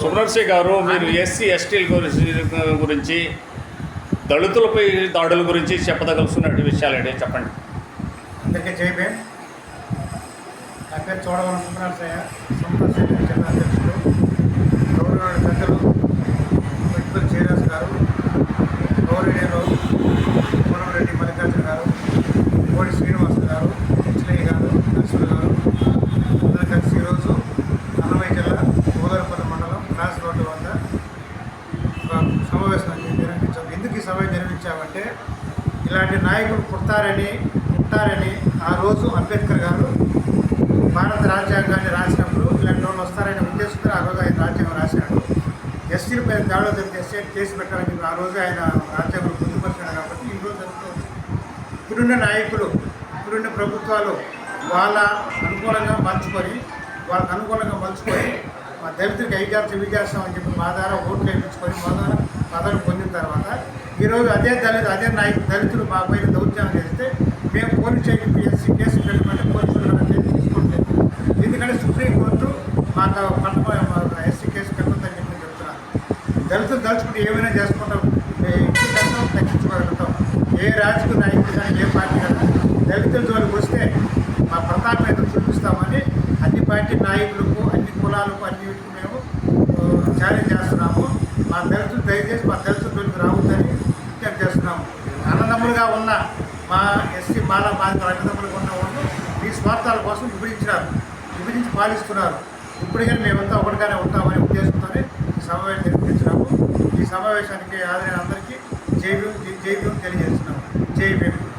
సుబ్రహ్మణ్య గారు మీరు ఎస్సీ ఎస్టీల గురించి గురించి దళితులపై దాడుల గురించి చెప్పదలుచున్న విషయాలు ఏంటి? చెప్పండి. అందరికీ జై భీమ్. నా పేరు సుబ్రహ్మణ్య సభ నిర్వహించామంటే ఇలాంటి నాయకులు పుడతారని ఉంటారని ఆ రోజు అంబేద్కర్ గారు భారత రాజ్యాంగాన్ని రాసినప్పుడు ఇలాంటి వాళ్ళు వస్తారనే ఉద్దేశంతో ఆ రోజు ఆయన రాజ్యాంగం రాశాడు ఎస్సీల పైన దాడులు జరిగితే కేసు పెట్టాలని చెప్పి ఆ రోజు ఆయన రాజ్యాంగం పొందుపరిచాడు కాబట్టి ఈ రోజు జరుగుతుంది ఇప్పుడున్న నాయకులు ఇప్పుడున్న ప్రభుత్వాలు వాళ్ళ అనుకూలంగా మలుచుకొని వాళ్ళకు అనుకూలంగా మలుచుకొని మా దళితులకు అవి చేస్తాం ఇవి అని చెప్పి మా ద్వారా ఓట్లు వేయించుకొని మా ద్వారా మా ఈరోజు అదే దళిత అదే నాయకులు దళితులు మా పైన దౌర్జన్యం చేస్తే మేము పోలీస్ స్టేషన్ పిఎస్సీ కేసు పెట్టమంటే పోలీసులు తీసుకుంటే. ఎందుకంటే సుప్రీంకోర్టు మాకు పంట ఎస్సీ కేసు పెట్టదని చెప్పి చెప్తున్నారు దళితులు దలుచుకుంటే ఏమైనా చేసుకుంటాం. ఇంటి కష్టం తగ్గించుకోగలుగుతాం. ఏ రాజకీయ నాయకుడు కానీ ఏ పార్టీ కానీ దళితుల జోలికి వస్తే మా ప్రతాపం చూపిస్తామని అన్ని పార్టీ నాయకులకు అన్ని కులాలకు అన్నిటికి మేము ఛాలెంజ్ చేస్తున్నాము. మా దళితులు దయచేసి మా దళితులు జోలికి రావద్దని విజ్ఞప్తి చేస్తున్నాము అన్నదమ్ములుగా ఉన్న మా ఎస్సీ మాల బాధితులు అన్నదమ్ములుగా ఉన్న వాళ్ళు మీ స్వార్థాల కోసం విభజించినారు. విభజించి పాలిస్తున్నారు. ఇప్పటికైనా మేమంతా ఒకటిగానే ఉంటామనే ఉద్దేశంతోనే ఈ సమావేశం నిర్వహించినాము. ఈ సమావేశానికి హాజరైన అందరికీ జై భీమ్ జై తెలియజేస్తున్నాము. జై భీమ్.